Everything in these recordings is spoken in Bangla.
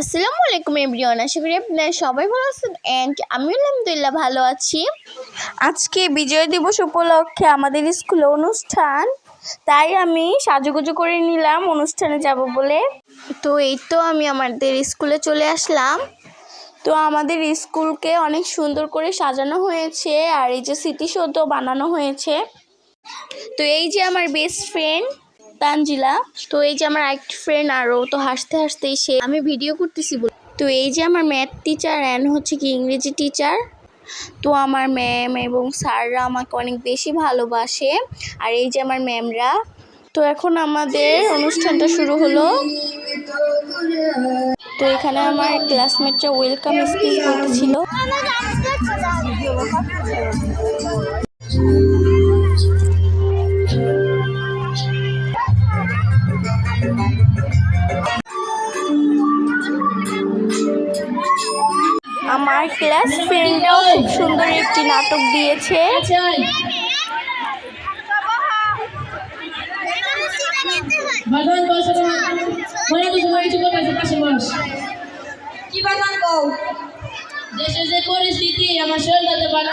আসসালামু আলাইকুম এভরিওয়ান, আশা করি আপনারা সবাই ভালো আছেন অ্যান্ড আমি আলহামদুলিল্লাহ ভালো আছি। আজকে বিজয় দিবস উপলক্ষে আমাদের স্কুলে অনুষ্ঠান, তাই আমি সাজুগুজু করে নিলাম, অনুষ্ঠানে যাব বলে। তো এই তো আমি আমাদের স্কুলে চলে আসলাম। তো আমাদের স্কুলকে অনেক সুন্দর করে সাজানো হয়েছে, আর এই যে স্মৃতিসৌধ বানানো হয়েছে। তো এই যে আমার বেস্ট ফ্রেন্ড তানজিলা। তো এই যে আমার এক ফ্রেন্ড আরও, তো হাসতে হাসতেই সে, আমি ভিডিও করতেছি বলে। তো এই যে আমার ম্যাথ টিচার অ্যান্ড হচ্ছে কি ইংরেজি টিচার তো আমার ম্যাম এবং স্যাররা আমাকে অনেক বেশি ভালোবাসে। আর এই যে আমার ম্যামরা তো এখন আমাদের অনুষ্ঠানটা শুরু হলো। তো এখানে আমার ক্লাসমেটরা ওয়েলকাম স্পিচ বলতেছিল আমার ক্লাস ফ্রেন্ডরাও খুব সুন্দর একটি নাটক দিয়েছে। বসে মনে কিছু মনে কিছু করতেছে পাশে বস। কি বাগান কও দেশের যে পরিস্থিতি আমার শরীরটাতে ভালো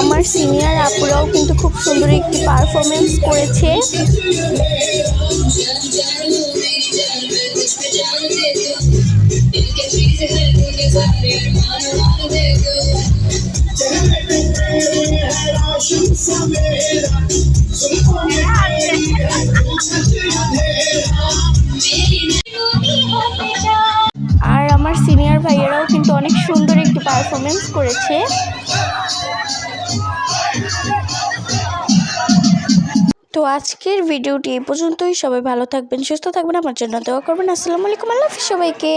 আমার সিনিয়র আপুরাও কিন্তু খুব সুন্দর একটি পারফরমেন্স করেছে। আর আমার সিনিয়র ভাইয়েরাও কিন্তু অনেক সুন্দর একটি পারফরমেন্স করেছে। তো আজকের ভিডিওটি এই পর্যন্তই। সবাই ভালো থাকবেন, সুস্থ থাকবেন, আমার জন্য দেওয়া করবেন। আসসালামু আলাইকুম, আল্লাহ সবাইকে।